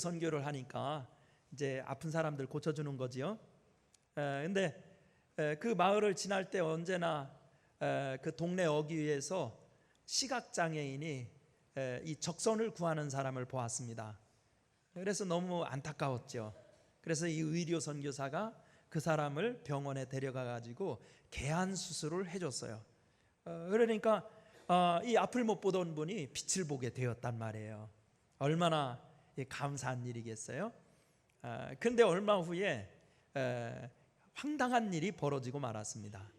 선교를 하니까 이제 아픈 사람들 고쳐주는 거지요. 에, 근데 에, 그 마을을 지날 때 언제나 에, 그 동네 어귀에서 시각 장애인이 에, 이 적선을 구하는 사람을 보았습니다. 그래서 너무 안타까웠죠. 그래서 이 의료 선교사가 그 사람을 병원에 데려가 가지고 개안 수술을 해줬어요. 어, 그러니까 어, 이 앞을 못 보던 분이 빛을 보게 되었단 말이에요. 얼마나 이 감사한 일이겠어요. 아, 근데 얼마 후에 에, 황당한 일이 벌어지고 말았습니다.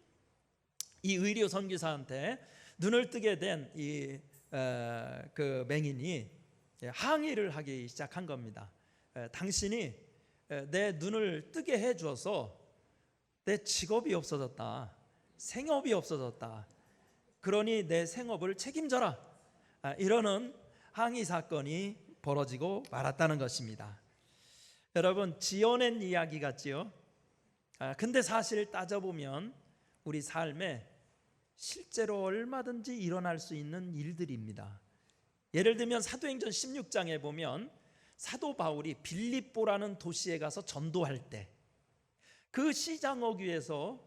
이 의료 선교사한테 눈을 뜨게 된 이 그 맹인이 예, 항의를 하기 시작한 겁니다. 에, 당신이 에, 내 눈을 뜨게 해주어서 내 직업이 없어졌다, 생업이 없어졌다. 그러니 내 생업을 책임져라. 아, 이러는 항의 사건이 벌어지고 말았다는 것입니다. 여러분 지어낸 이야기 같지요? 아, 근데 사실 따져보면 우리 삶에 실제로 얼마든지 일어날 수 있는 일들입니다. 예를 들면 사도행전 16장에 보면 사도 바울이 빌립보라는 도시에 가서 전도할 때 그 시장 어귀에서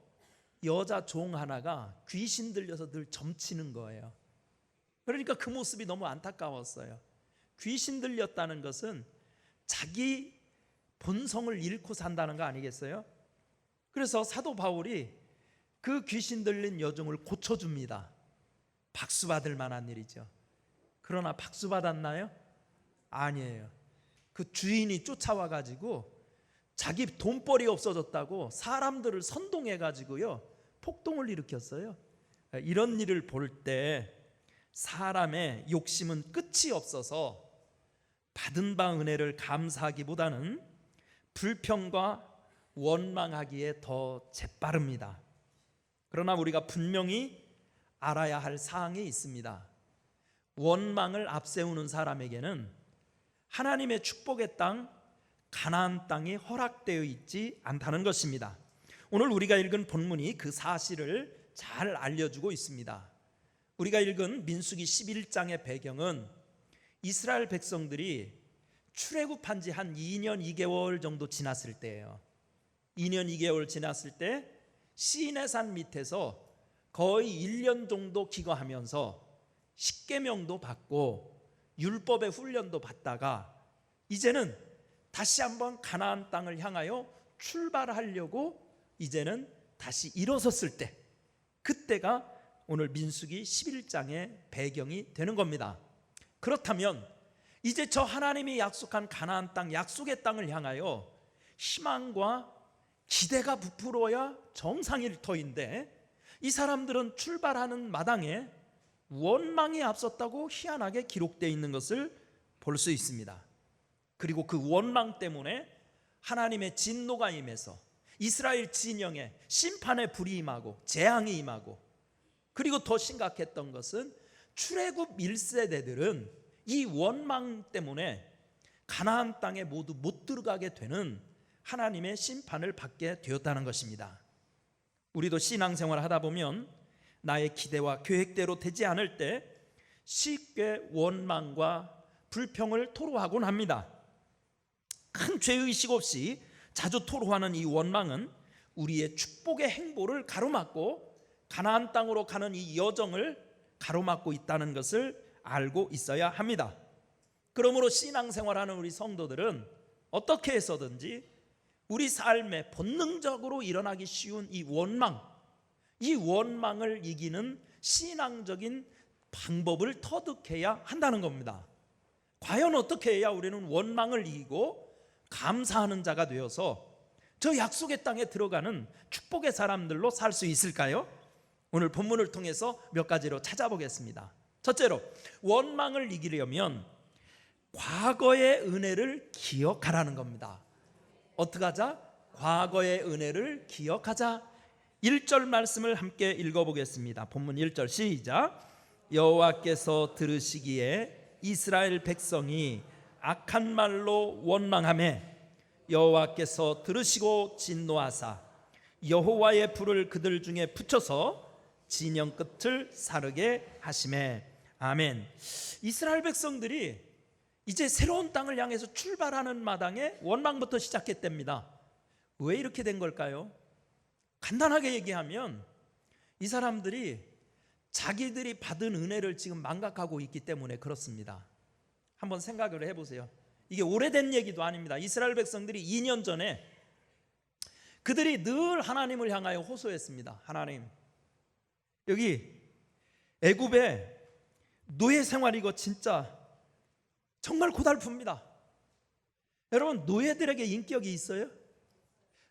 여자 종 하나가 귀신 들려서 늘 점치는 거예요. 그러니까 그 모습이 너무 안타까웠어요. 귀신 들렸다는 것은 자기 본성을 잃고 산다는 거 아니겠어요? 그래서 사도 바울이 그 귀신 들린 여종을 고쳐줍니다. 박수 받을 만한 일이죠. 그러나 박수 받았나요? 아니에요. 그 주인이 쫓아와 가지고 자기 돈벌이 없어졌다고 사람들을 선동해 가지고요 폭동을 일으켰어요. 이런 일을 볼 때 사람의 욕심은 끝이 없어서 받은 바 은혜를 감사하기보다는 불평과 원망하기에 더 재빠릅니다. 그러나 우리가 분명히 알아야 할 사항이 있습니다. 원망을 앞세우는 사람에게는 하나님의 축복의 땅 가나안 땅이 허락되어 있지 않다는 것입니다. 오늘 우리가 읽은 본문이 그 사실을 잘 알려주고 있습니다. 우리가 읽은 민수기 11장의 배경은 이스라엘 백성들이 출애굽한 지 한 2년 2개월 정도 지났을 때예요. 2년 2개월 지났을 때 시내산 밑에서 거의 1년 정도 기거하면서 십계명도 받고 율법의 훈련도 받다가 이제는 다시 한번 가나안 땅을 향하여 출발하려고 이제는 다시 일어섰을 때 그때가 오늘 민수기 11장의 배경이 되는 겁니다. 그렇다면 이제 저 하나님이 약속한 가나안 땅 약속의 땅을 향하여 희망과 기대가 부풀어야 정상일 터인데 이 사람들은 출발하는 마당에 원망이 앞섰다고 희한하게 기록되어 있는 것을 볼 수 있습니다. 그리고 그 원망 때문에 하나님의 진노가 임해서 이스라엘 진영에 심판의 불이 임하고 재앙이 임하고 그리고 더 심각했던 것은 출애굽 1세대들은 이 원망 때문에 가나안 땅에 모두 못 들어가게 되는 하나님의 심판을 받게 되었다는 것입니다. 우리도 신앙생활 하다 보면 나의 기대와 계획대로 되지 않을 때 쉽게 원망과 불평을 토로하곤 합니다. 큰 죄의식 없이 자주 토로하는 이 원망은 우리의 축복의 행보를 가로막고 가나안 땅으로 가는 이 여정을 가로막고 있다는 것을 알고 있어야 합니다. 그러므로 신앙생활하는 우리 성도들은 어떻게 해서든지 우리 삶에 본능적으로 일어나기 쉬운 이 원망, 이 원망을 이기는 신앙적인 방법을 터득해야 한다는 겁니다. 과연 어떻게 해야 우리는 원망을 이기고 감사하는 자가 되어서 저 약속의 땅에 들어가는 축복의 사람들로 살 수 있을까요? 오늘 본문을 통해서 몇 가지로 찾아보겠습니다. 첫째로 원망을 이기려면 과거의 은혜를 기억하라는 겁니다. 어떻게 하자? 과거의 은혜를 기억하자. 1절 말씀을 함께 읽어보겠습니다. 본문 1절 시작. 여호와께서 들으시기에 이스라엘 백성이 악한 말로 원망함에 여호와께서 들으시고 진노하사 여호와의 불을 그들 중에 붙여서 진영 끝을 사르게 하심에 아멘. 이스라엘 백성들이 이제 새로운 땅을 향해서 출발하는 마당에 원망부터 시작했답니다. 왜 이렇게 된 걸까요? 간단하게 얘기하면 이 사람들이 자기들이 받은 은혜를 지금 망각하고 있기 때문에 그렇습니다. 한번 생각을 해보세요. 이게 오래된 얘기도 아닙니다. 이스라엘 백성들이 2년 전에 그들이 늘 하나님을 향하여 호소했습니다. 하나님, 여기 애굽의 노예 생활 이거 진짜 정말 고달픕니다. 여러분 노예들에게 인격이 있어요?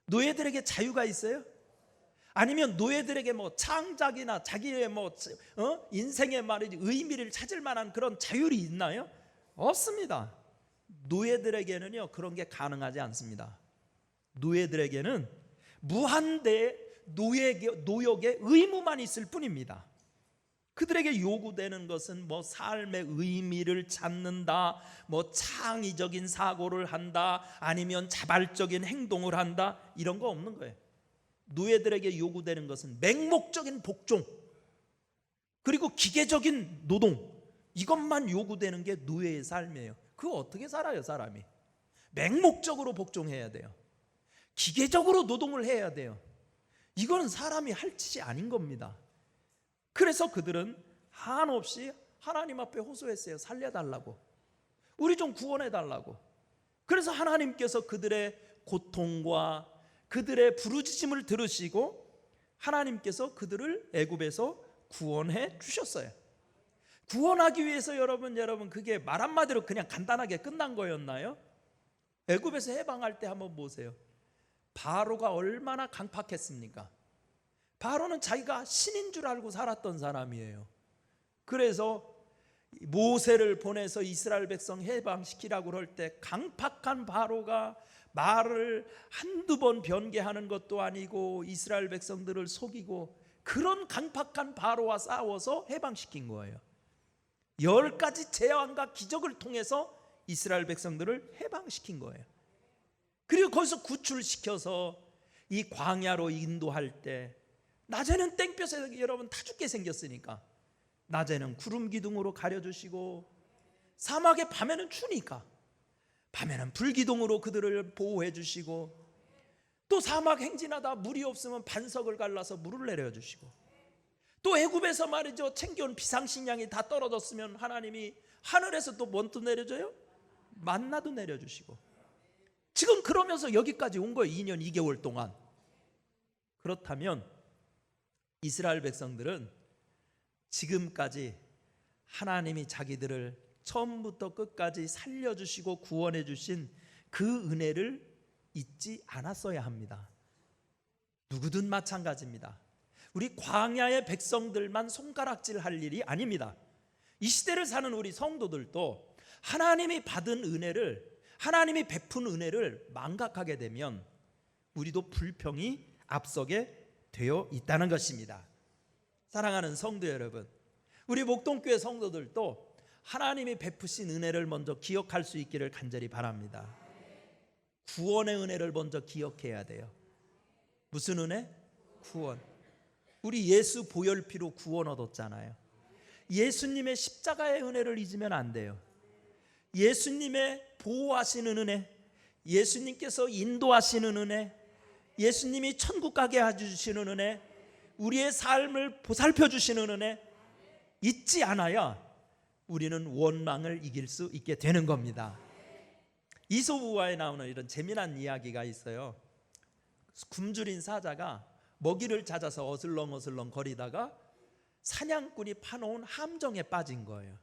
노예들에게 자유가 있어요? 아니면 노예들에게 뭐 창작이나 자기의 뭐 어? 인생의 말이지 의미를 찾을 만한 그런 자율이 있나요? 없습니다. 노예들에게는요 그런 게 가능하지 않습니다. 노예들에게는 무한대 노예 노역의 의무만 있을 뿐입니다. 그들에게 요구되는 것은 뭐 삶의 의미를 찾는다, 뭐 창의적인 사고를 한다, 아니면 자발적인 행동을 한다 이런 거 없는 거예요. 노예들에게 요구되는 것은 맹목적인 복종 그리고 기계적인 노동 이것만 요구되는 게 노예의 삶이에요. 그거 어떻게 살아요, 사람이? 맹목적으로 복종해야 돼요. 기계적으로 노동을 해야 돼요. 이거는 사람이 할 짓이 아닌 겁니다. 그래서 그들은 한없이 하나님 앞에 호소했어요. 살려달라고. 우리 좀 구원해달라고. 그래서 하나님께서 그들의 고통과 그들의 부르짖음을 들으시고 하나님께서 그들을 애굽에서 구원해 주셨어요. 구원하기 위해서 여러분 여러분 그게 말 한마디로 그냥 간단하게 끝난 거였나요? 애굽에서 해방할 때 한번 보세요. 바로가 얼마나 강팍했습니까? 바로는 자기가 신인 줄 알고 살았던 사람이에요. 그래서 모세를 보내서 이스라엘 백성 해방시키라고 그럴 때 강팍한 바로가 말을 한두 번 변개하는 것도 아니고 이스라엘 백성들을 속이고 그런 강팍한 바로와 싸워서 해방시킨 거예요. 열 가지 재앙과 기적을 통해서 이스라엘 백성들을 해방시킨 거예요. 그리고 거기서 구출시켜서 이 광야로 인도할 때 낮에는 땡볕에 여러분 타 죽게 생겼으니까 낮에는 구름 기둥으로 가려주시고 사막에 밤에는 추니까 밤에는 불 기둥으로 그들을 보호해 주시고 또 사막 행진하다 물이 없으면 반석을 갈라서 물을 내려 주시고 또 애굽에서 말이죠 챙겨온 비상식량이 다 떨어졌으면 하나님이 하늘에서 또 뭔 또 내려줘요? 만나도 내려주시고 지금 그러면서 여기까지 온 거예요 2년 2개월 동안 그렇다면 이스라엘 백성들은 지금까지 하나님이 자기들을 처음부터 끝까지 살려주시고 구원해 주신 그 은혜를 잊지 않았어야 합니다. 누구든 마찬가지입니다. 우리 광야의 백성들만 손가락질 할 일이 아닙니다. 이 시대를 사는 우리 성도들도 하나님이 받은 은혜를 하나님이 베푼 은혜를 망각하게 되면 우리도 불평이 앞서게 되어 있다는 것입니다. 사랑하는 성도 여러분, 우리 목동교회 성도들도 하나님이 베푸신 은혜를 먼저 기억할 수 있기를 간절히 바랍니다. 구원의 은혜를 먼저 기억해야 돼요. 무슨 은혜? 구원. 우리 예수 보혈피로 구원 얻었잖아요. 예수님의 십자가의 은혜를 잊으면 안 돼요. 예수님의 보호하시는 은혜, 예수님께서 인도하시는 은혜, 예수님이 천국 가게 해주시는 은혜, 우리의 삶을 보살펴 주시는 은혜 잊지 않아야 우리는 원망을 이길 수 있게 되는 겁니다. 이소부화에 나오는 이런 재미난 이야기가 있어요. 굶주린 사자가 먹이를 찾아서 어슬렁어슬렁 거리다가 사냥꾼이 파놓은 함정에 빠진 거예요.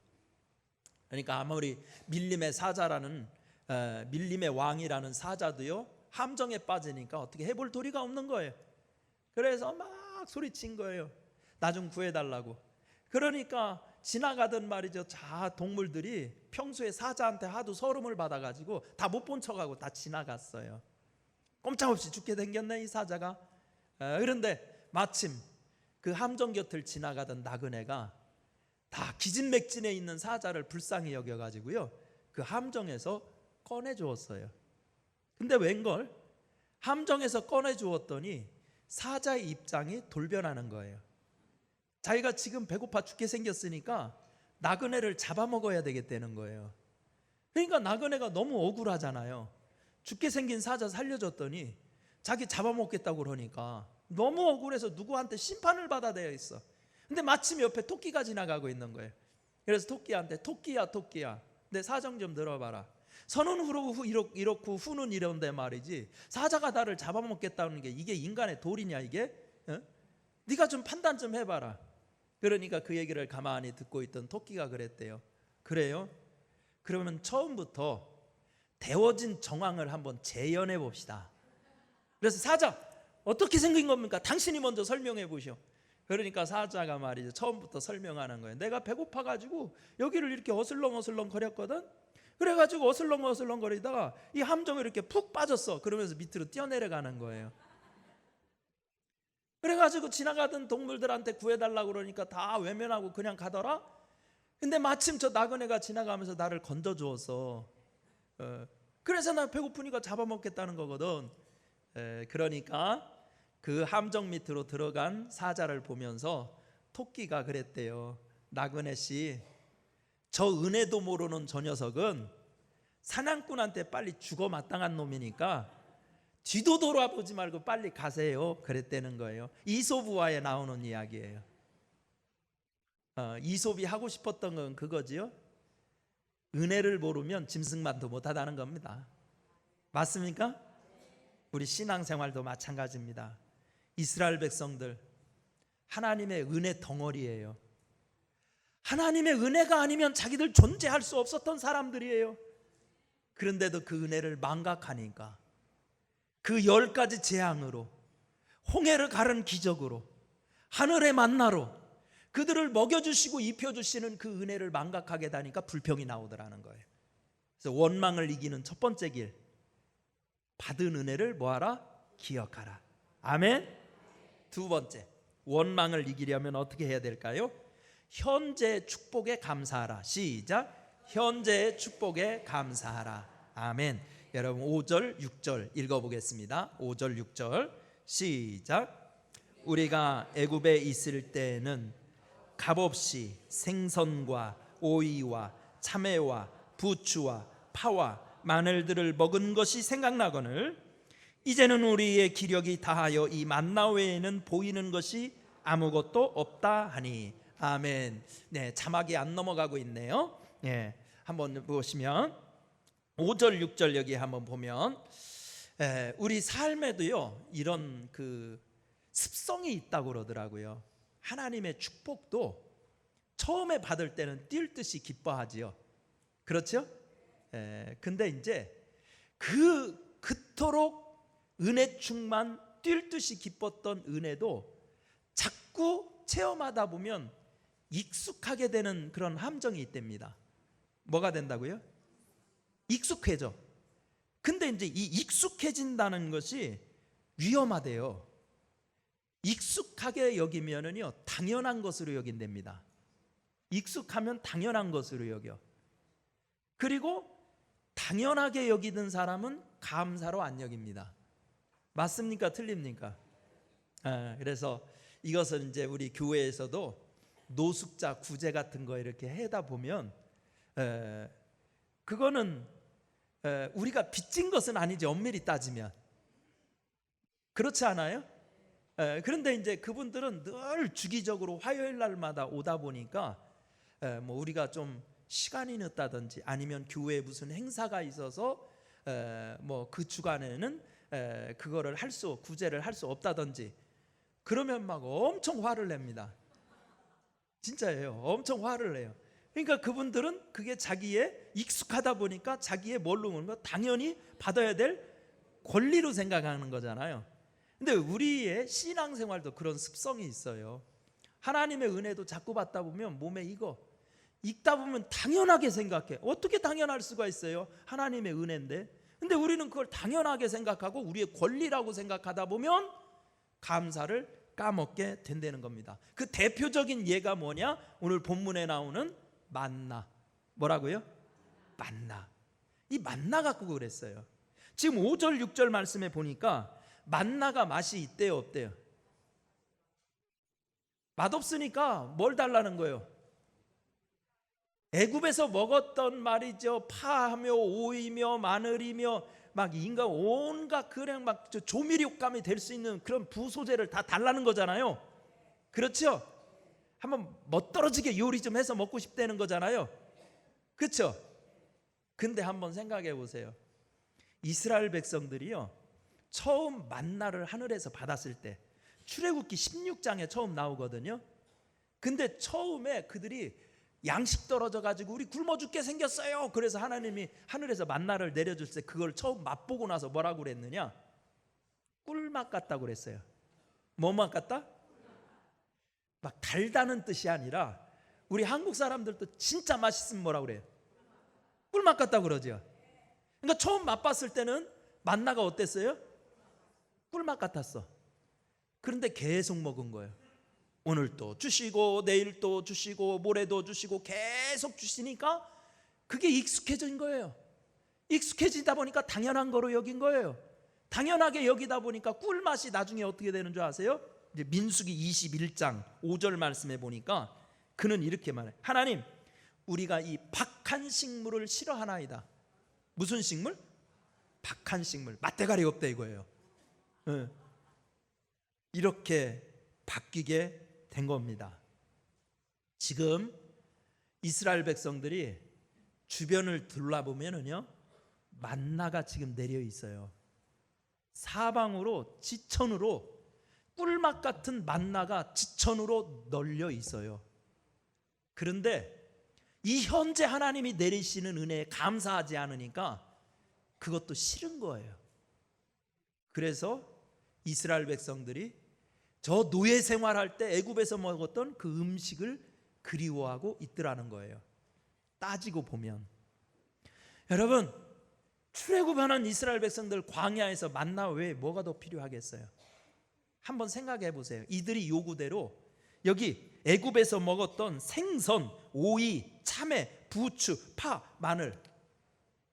그러니까 아무리 밀림의 사자라는 어, 밀림의 왕이라는 사자도요 함정에 빠지니까 어떻게 해볼 도리가 없는 거예요. 그래서 막 소리친 거예요. 나 좀 구해달라고. 그러니까 지나가던 말이죠. 자 동물들이 평소에 사자한테 하도 서름을 받아가지고 다 못 본 척하고 다 지나갔어요. 꼼짝없이 죽게 생겼네 이 사자가. 에, 그런데 마침 그 함정 곁을 지나가던 나그네가 다 기진맥진에 있는 사자를 불쌍히 여겨 가지고요. 그 함정에서 꺼내 주었어요. 근데 웬걸 함정에서 꺼내 주었더니 사자의 입장이 돌변하는 거예요. 자기가 지금 배고파 죽게 생겼으니까 나그네를 잡아먹어야 되겠다는 거예요. 그러니까 나그네가 너무 억울하잖아요. 죽게 생긴 사자 살려줬더니 자기 잡아먹겠다고 그러니까 너무 억울해서 누구한테 심판을 받아대야 있어. 근데 마침 옆에 토끼가 지나가고 있는 거예요. 그래서 토끼한테 토끼야 토끼야 내 사정 좀 들어봐라. 선은 후로 후 이렇- 이렇고 후는 이런데 말이지 사자가 나를 잡아먹겠다는 게 이게 인간의 도리냐 이게? 어? 네가 좀 판단 좀 해봐라. 그러니까 그 얘기를 가만히 듣고 있던 토끼가 그랬대요. 그래요? 그러면 처음부터 데워진 정황을 한번 재연해 봅시다. 그래서 사자 어떻게 생긴 겁니까? 당신이 먼저 설명해 보시오. 그러니까 사자가 말이죠. 처음부터 설명하는 거예요. 내가 배고파 가지고 여기를 이렇게 어슬렁어슬렁 거렸거든. 그래 가지고 어슬렁어슬렁 거리다가 이 함정을 이렇게 푹 빠졌어. 그러면서 밑으로 뛰어내려가는 거예요. 그래 가지고 지나가던 동물들한테 구해 달라고 그러니까 다 외면하고 그냥 가더라. 근데 마침 저 나그네가 지나가면서 나를 건져 주었어. 어, 그래서 나 배고프니까 잡아먹겠다는 거거든. 에, 그러니까 그 함정 밑으로 들어간 사자를 보면서 토끼가 그랬대요. 나그네 씨, 저 은혜도 모르는 저 녀석은 사냥꾼한테 빨리 죽어 마땅한 놈이니까 뒤도 돌아보지 말고 빨리 가세요. 그랬다는 거예요. 이소부화에 나오는 이야기예요. 어, 이솝이 하고 싶었던 건 그거지요. 은혜를 모르면 짐승만도 못하다는 겁니다. 맞습니까? 우리 신앙생활도 마찬가지입니다. 이스라엘 백성들 하나님의 은혜 덩어리예요. 하나님의 은혜가 아니면 자기들 존재할 수 없었던 사람들이에요. 그런데도 그 은혜를 망각하니까 그 열 가지 재앙으로 홍해를 가른 기적으로 하늘의 만나로 그들을 먹여주시고 입혀주시는 그 은혜를 망각하게 되니까 불평이 나오더라는 거예요. 그래서 원망을 이기는 첫 번째 길 받은 은혜를 뭐하라? 기억하라. 아멘. 두 번째 원망을 이기려면 어떻게 해야 될까요? 현재 축복에 감사하라. 시작. 현재 축복에 감사하라. 아멘. 여러분 5절 6절 읽어 보겠습니다. 5절 6절 시작. 우리가 애굽에 있을 때는 값없이 생선과 오이와 참외와 부추와 파와 마늘들을 먹은 것이 생각나거늘 이제는 우리의 기력이 다하여 이 만나 외에는 보이는 것이 아무것도 없다 하니 아멘. 네, 자막이 안 넘어가고 있네요. 네, 한번 보시면 5절 6절 여기 한번 보면 에, 우리 삶에도요 이런 그 습성이 있다고 그러더라고요. 하나님의 축복도 처음에 받을 때는 뛸 듯이 기뻐하지요. 그렇죠? 에, 근데 이제 그 그토록 은혜 충만 뛸 듯이 기뻤던 은혜도 자꾸 체험하다 보면 익숙하게 되는 그런 함정이 있답니다. 뭐가 된다고요? 익숙해져. 근데 이제 이 익숙해진다는 것이 위험하대요. 익숙하게 여기면은요 당연한 것으로 여긴답니다. 익숙하면 당연한 것으로 여겨. 그리고 당연하게 여기던 사람은 감사로 안 여깁니다. 맞습니까? 틀립니까? 아, 그래서 이것은 이제 우리 교회에서도 노숙자 구제 같은 거 이렇게 해다 보면 에, 그거는 에, 우리가 빚진 것은 아니지 엄밀히 따지면 그렇지 않아요? 에, 그런데 이제 그분들은 늘 주기적으로 화요일 날마다 오다 보니까 에, 뭐 우리가 좀 시간이 늦다든지 아니면 교회에 무슨 행사가 있어서 뭐 그 주간에는 에, 그거를 할 수 구제를 할 수 없다든지 그러면 막 엄청 화를 냅니다. 진짜예요. 엄청 화를 내요. 그러니까 그분들은 그게 자기의 익숙하다 보니까 자기의 뭘로 먹는 거 당연히 받아야 될 권리로 생각하는 거잖아요. 근데 우리의 신앙생활도 그런 습성이 있어요. 하나님의 은혜도 자꾸 받다 보면 몸에 익어. 읽다 보면 당연하게 생각해. 어떻게 당연할 수가 있어요? 하나님의 은혜인데. 근데 우리는 그걸 당연하게 생각하고 우리의 권리라고 생각하다 보면 감사를 까먹게 된다는 겁니다. 그 대표적인 예가 뭐냐? 오늘 본문에 나오는 만나. 뭐라고요? 만나. 이 만나 갖고 그랬어요. 지금 5절 6절 말씀에 보니까 만나가 맛이 있대요, 없대요? 맛없으니까 뭘 달라는 거예요? 애굽에서 먹었던 말이죠. 파하며 오이며 마늘이며 막 인간 온갖 그냥 막저 조미료감이 될 수 있는 그런 부소재를 다 달라는 거잖아요. 그렇죠? 한번 멋떨어지게 요리 좀 해서 먹고 싶다는 거잖아요. 그렇죠? 근데 한번 생각해 보세요. 이스라엘 백성들이요. 처음 만나를 하늘에서 받았을 때 출애굽기 16장에 처음 나오거든요. 근데 처음에 그들이 양식 떨어져 가지고 우리 굶어 죽게 생겼어요. 그래서 하나님이 하늘에서 만나를 내려줄 때 그걸 처음 맛보고 나서 뭐라고 그랬느냐? 꿀맛 같다고 그랬어요. 뭐맛 같다? 막 달다는 뜻이 아니라 우리 한국 사람들도 진짜 맛있으면 뭐라 그래요? 꿀맛 같다고 그러죠. 그러니까 처음 맛봤을 때는 만나가 어땠어요? 꿀맛 같았어. 그런데 계속 먹은 거예요. 오늘 또 주시고 내일 또 주시고 모레도 주시고 계속 주시니까 그게 익숙해진 거예요. 익숙해지다 보니까 당연한 거로 여긴 거예요. 당연하게 여기다 보니까 꿀맛이 나중에 어떻게 되는 줄 아세요? 이제 민수기 21장 5절 말씀에 보니까 그는 이렇게 말해. 하나님, 우리가 이 박한 식물을 싫어하나이다. 무슨 식물? 박한 식물. 맛대가리 없다 이거예요. 예. 이렇게 바뀌게 된 겁니다. 지금 이스라엘 백성들이 주변을 둘러보면은요 만나가 지금 내려 있어요. 사방으로 지천으로 꿀맛 같은 만나가 지천으로 널려 있어요. 그런데 이 현재 하나님이 내리시는 은혜에 감사하지 않으니까 그것도 싫은 거예요. 그래서 이스라엘 백성들이 저 노예 생활할 때 애굽에서 먹었던 그 음식을 그리워하고 있더라는 거예요. 따지고 보면 여러분 출애굽하는 이스라엘 백성들 광야에서 만나 외에 뭐가 더 필요하겠어요? 한번 생각해 보세요. 이들이 요구대로 여기 애굽에서 먹었던 생선, 오이, 참외, 부추, 파, 마늘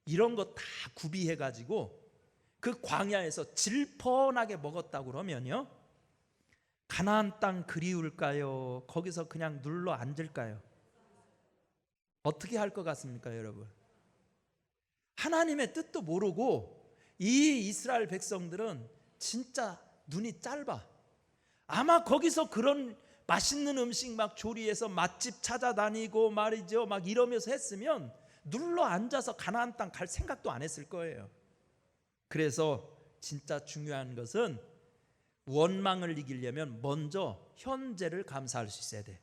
이런 거 다 구비해 가지고 그 광야에서 질펀하게 먹었다고 그러면요. 가나안 땅 그리울까요? 거기서 그냥 눌러 앉을까요? 어떻게 할 것 같습니까, 여러분? 하나님의 뜻도 모르고 이 이스라엘 백성들은 진짜 눈이 짧아. 아마 거기서 그런 맛있는 음식 막 조리해서 맛집 찾아다니고 말이죠. 막 이러면서 했으면 눌러 앉아서 가나안 땅 갈 생각도 안 했을 거예요. 그래서 진짜 중요한 것은 원망을 이기려면 먼저 현재를 감사할 수 있어야 돼.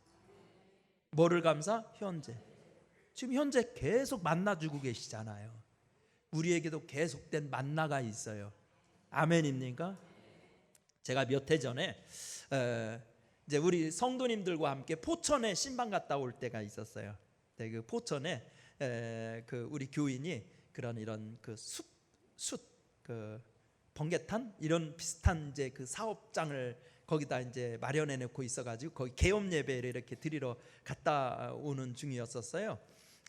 뭐를 감사? 현재. 지금 현재 계속 만나주고 계시잖아요. 우리에게도 계속된 만나가 있어요. 아멘입니까? 제가 몇 해 전에 어, 이제 우리 성도님들과 함께 포천에 신방 갔다 올 때가 있었어요. 네, 그 포천에 에, 그 우리 교인이 그런 이런 그숯숯그 번개탄 이런 비슷한 이제 그 사업장을 거기다 이제 마련해 놓고 있어 가지고 거기 개업 예배를 이렇게 드리러 갔다 오는 중이었었어요.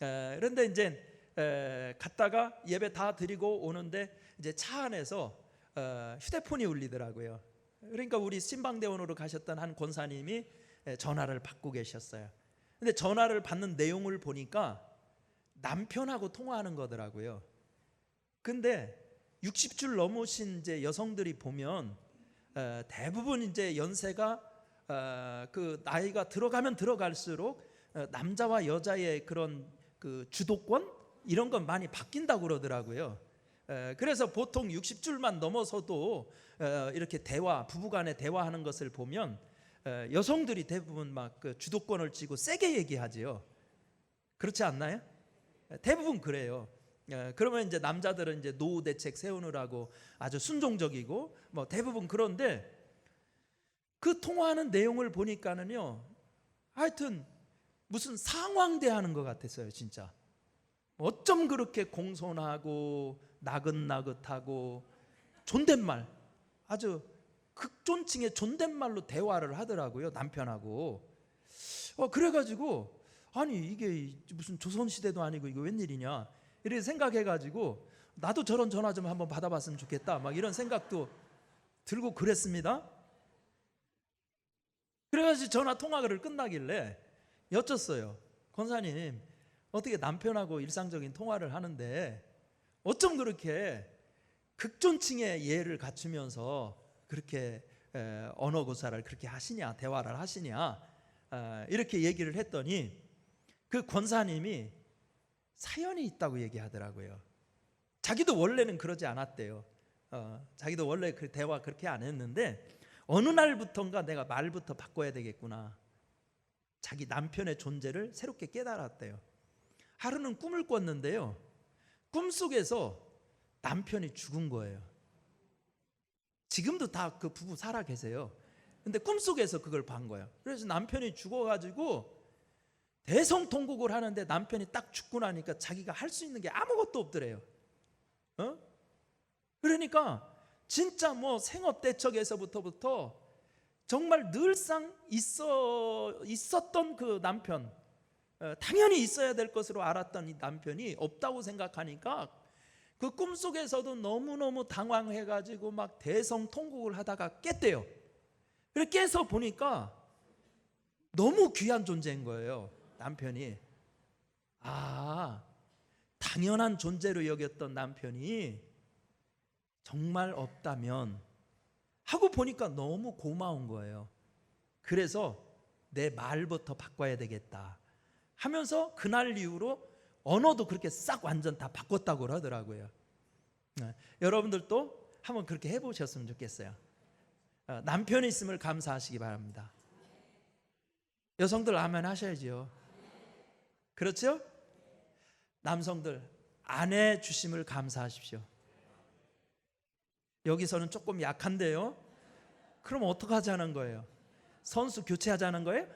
에, 그런데 이제 에, 갔다가 예배 다 드리고 오는데 이제 차 안에서 어, 휴대폰이 울리더라고요. 그러니까 우리 신방대원으로 가셨던 한 권사님이 에, 전화를 받고 계셨어요. 근데 전화를 받는 내용을 보니까 남편하고 통화하는 거더라고요. 근데 60줄 넘으신 이제 여성들이 보면 어, 대부분 이제 연세가 어, 그 나이가 들어가면 들어갈수록 어, 남자와 여자의 그런 그 주도권 이런 건 많이 바뀐다고 그러더라고요. 에, 그래서 보통 60줄만 넘어서도 어, 이렇게 대화 부부간에 대화하는 것을 보면 에, 여성들이 대부분 막 그 주도권을 쥐고 세게 얘기하지요. 그렇지 않나요? 에, 대부분 그래요. 에, 그러면 이제 남자들은 이제 노후 대책 세우느라고 아주 순종적이고 뭐 대부분 그런데 그 통화하는 내용을 보니까는요. 하여튼 무슨 상황 대하는 것 같았어요, 진짜. 어쩜 그렇게 공손하고 나긋나긋하고 존댓말 아주 극존칭의 존댓말로 대화를 하더라고요 남편하고 어 그래가지고 아니 이게 무슨 조선시대도 아니고 이거 웬일이냐 이렇게 생각해가지고 나도 저런 전화 좀 한번 받아봤으면 좋겠다. 막 이런 생각도 들고 그랬습니다. 그래가지고 전화 통화를 끝나길래 여쭸어요. 권사님 어떻게 남편하고 일상적인 통화를 하는데 어쩜 그렇게 극존칭의 예를 갖추면서 그렇게 에, 언어 구사를 그렇게 하시냐 대화를 하시냐 아, 이렇게 얘기를 했더니 그 권사님이 사연이 있다고 얘기하더라고요. 자기도 원래는 그러지 않았대요. 어, 자기도 원래 그 대화 그렇게 안 했는데 어느 날부턴가 내가 말부터 바꿔야 되겠구나. 자기 남편의 존재를 새롭게 깨달았대요. 하루는 꿈을 꿨는데요. 꿈 속에서 남편이 죽은 거예요. 지금도 다 그 부부 살아 계세요. 근데 꿈 속에서 그걸 본 거예요. 그래서 남편이 죽어가지고 대성통곡을 하는데 남편이 딱 죽고 나니까 자기가 할 수 있는 게 아무것도 없더래요. 어? 그러니까 진짜 뭐 생업 대척에서부터부터 정말 늘상 있어 있었던 그 남편 어, 당연히 있어야 될 것으로 알았던 이 남편이 없다고 생각하니까 그 꿈속에서도 너무너무 당황해 가지고 막 대성통곡을 하다가 깼대요. 그래 깨서 보니까 너무 귀한 존재인 거예요. 남편이 아 당연한 존재로 여겼던 남편이 정말 없다면 하고 보니까 너무 고마운 거예요. 그래서 내 말부터 바꿔야 되겠다 하면서 그날 이후로 언어도 그렇게 싹 완전 다 바꿨다고 하더라고요. 네, 여러분들도 한번 그렇게 해보셨으면 좋겠어요. 어, 남편이 있음을 감사하시기 바랍니다. 여성들 아멘 하셔야지요. 그렇죠? 남성들 아내 주심을 감사하십시오. 여기서는 조금 약한데요. 그럼 어떡하자는 거예요? 선수 교체하자는 거예요?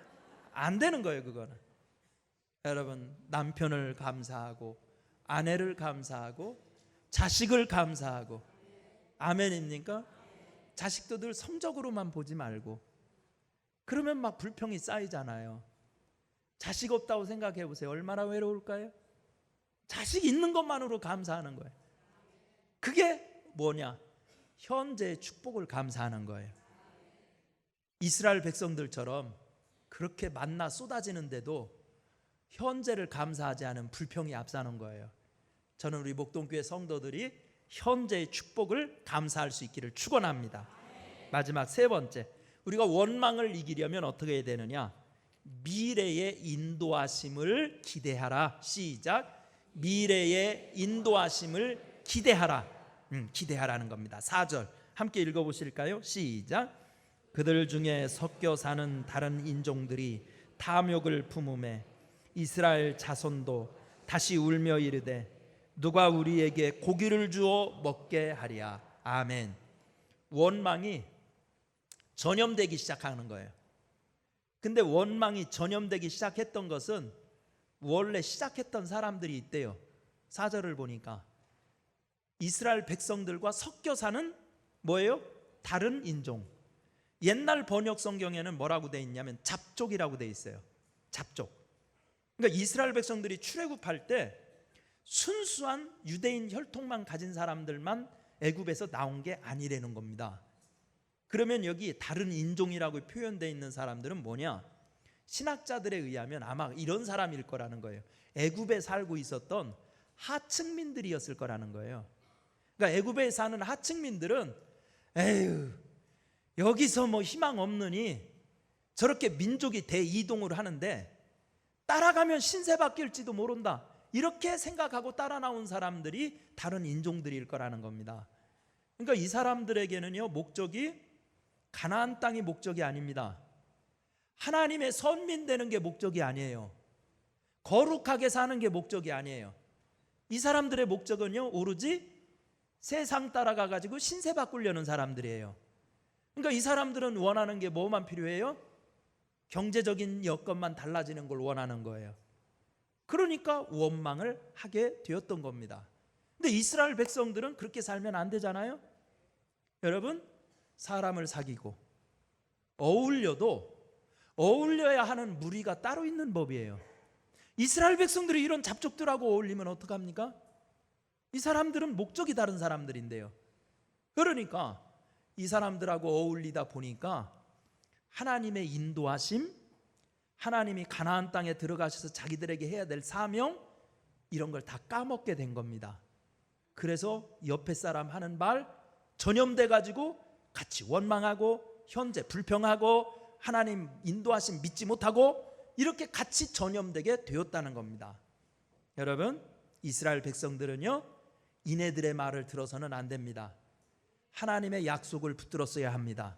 안 되는 거예요, 그거는. 여러분, 남편을 감사하고 아내를 감사하고 자식을 감사하고 아멘입니까? 자식도 늘 성적으로만 보지 말고 그러면 막 불평이 쌓이잖아요. 자식 없다고 생각해 보세요. 얼마나 외로울까요? 자식 있는 것만으로 감사하는 거예요. 그게 뭐냐? 현재의 축복을 감사하는 거예요. 이스라엘 백성들처럼 그렇게 만나 쏟아지는데도 현재를 감사하지 않은 불평이 앞서는 거예요. 저는 우리 목동교회 성도들이 현재의 축복을 감사할 수 있기를 축원합니다. 마지막 세 번째, 우리가 원망을 이기려면 어떻게 해야 되느냐? 미래의 인도하심을 기대하라. 시작. 미래의 인도하심을 기대하라. 음, 기대하라는 겁니다. 4절 함께 읽어 보실까요? 시작. 그들 중에 섞여 사는 다른 인종들이 탐욕을 품음에 이스라엘 자손도 다시 울며 이르되 누가 우리에게 고기를 주어 먹게 하랴. 아멘. 원망이 전염되기 시작하는 거예요. 근데 원망이 전염되기 시작했던 것은 원래 시작했던 사람들이 있대요. 사절을 보니까 이스라엘 백성들과 섞여 사는 뭐예요? 다른 인종. 옛날 번역 성경에는 뭐라고 돼 있냐면 잡족이라고 돼 있어요. 잡족. 그러니까 이스라엘 백성들이 출애굽할 때 순수한 유대인 혈통만 가진 사람들만 애굽에서 나온 게 아니라는 겁니다. 그러면 여기 다른 인종이라고 표현되어 있는 사람들은 뭐냐? 신학자들에 의하면 아마 이런 사람일 거라는 거예요. 애굽에 살고 있었던 하층민들이었을 거라는 거예요. 그러니까 애굽에 사는 하층민들은 에휴 여기서 뭐 희망 없느니 저렇게 민족이 대이동을 하는데 따라가면 신세 바뀔지도 모른다. 이렇게 생각하고 따라 나온 사람들이 다른 인종들일 거라는 겁니다. 그러니까 이 사람들에게는요 목적이 가나안 땅이 목적이 아닙니다. 하나님의 선민 되는 게 목적이 아니에요. 거룩하게 사는 게 목적이 아니에요. 이 사람들의 목적은요 오로지 세상 따라가 가지고 신세 바꾸려는 사람들이에요. 그러니까 이 사람들은 원하는 게 뭐만 필요해요? 경제적인 여건만 달라지는 걸 원하는 거예요. 그러니까 원망을 하게 되었던 겁니다. 근데 이스라엘 백성들은 그렇게 살면 안 되잖아요. 여러분, 사람을 사귀고 어울려도 어울려야 하는 무리가 따로 있는 법이에요. 이스라엘 백성들이 이런 잡족들하고 어울리면 어떡합니까? 이 사람들은 목적이 다른 사람들인데요. 그러니까 이 사람들하고 어울리다 보니까 하나님의 인도하심, 하나님이 가나안 땅에 들어가셔서 자기들에게 해야 될 사명 이런 걸 다 까먹게 된 겁니다. 그래서 옆에 사람 하는 말 전염돼 가지고 같이 원망하고 현재 불평하고 하나님 인도하심 믿지 못하고 이렇게 같이 전염되게 되었다는 겁니다. 여러분, 이스라엘 백성들은요. 이네들의 말을 들어서는 안 됩니다. 하나님의 약속을 붙들었어야 합니다.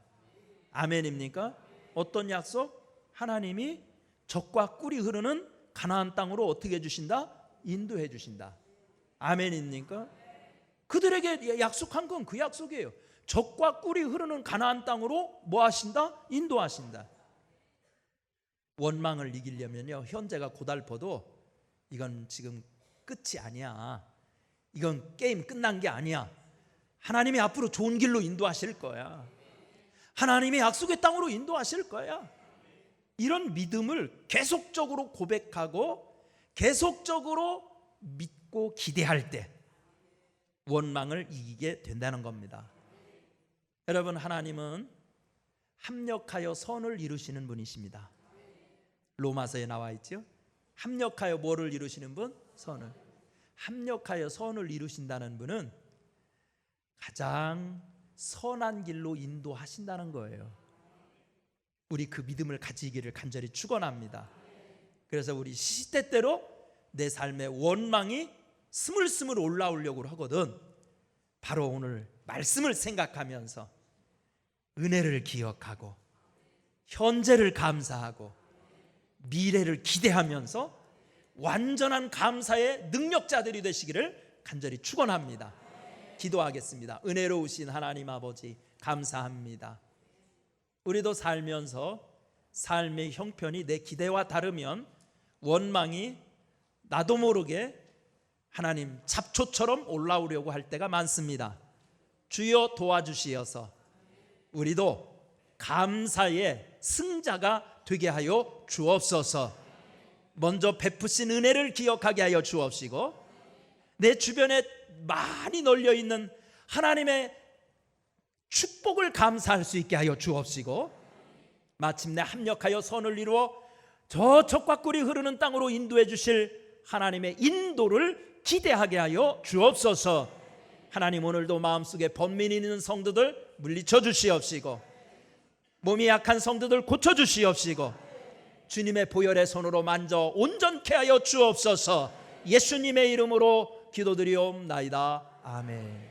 아멘입니까? 어떤 약속? 하나님이 적과 꿀이 흐르는 가나안 땅으로 어떻게 해 주신다? 인도해 주신다. 아멘입니까? 그들에게 약속한 건 그 약속이에요. 적과 꿀이 흐르는 가나안 땅으로 뭐 하신다? 인도하신다. 원망을 이기려면요. 현재가 고달퍼도 이건 지금 끝이 아니야. 이건 게임 끝난 게 아니야. 하나님이 앞으로 좋은 길로 인도하실 거야. 하나님이 약속의 땅으로 인도하실 거야. 이런 믿음을 계속적으로 고백하고 계속적으로 믿고 기대할 때 원망을 이기게 된다는 겁니다. 여러분 하나님은 합력하여 선을 이루시는 분이십니다. 로마서에 나와 있죠. 합력하여 뭐를 이루시는 분? 선을. 합력하여 선을 이루신다는 분은 가장 선한 길로 인도하신다는 거예요. 우리 그 믿음을 가지기를 간절히 축원합니다. 그래서 우리 시대때로 내 삶의 원망이 스물스물 올라오려고 하거든. 바로 오늘 말씀을 생각하면서 은혜를 기억하고 현재를 감사하고 미래를 기대하면서 완전한 감사의 능력자들이 되시기를 간절히 축원합니다. 기도하겠습니다. 은혜로우신 하나님 아버지 감사합니다. 우리도 살면서 삶의 형편이 내 기대와 다르면 원망이 나도 모르게 하나님 잡초처럼 올라오려고 할 때가 많습니다. 주여 도와주시어서 우리도 감사의 승자가 되게 하여 주옵소서. 먼저 베푸신 은혜를 기억하게 하여 주옵시고 내 주변에 많이 널려 있는 하나님의 축복을 감사할 수 있게 하여 주옵시고 마침내 합력하여 선을 이루어 저 적과 꿀이 흐르는 땅으로 인도해 주실 하나님의 인도를 기대하게 하여 주옵소서. 하나님 오늘도 마음속에 번민이 있는 성도들 물리쳐 주시옵시고 몸이 약한 성도들 고쳐 주시옵시고 주님의 보혈의 손으로 만져 온전케 하여 주옵소서. 예수님의 이름으로 기도드리옵나이다. 아멘.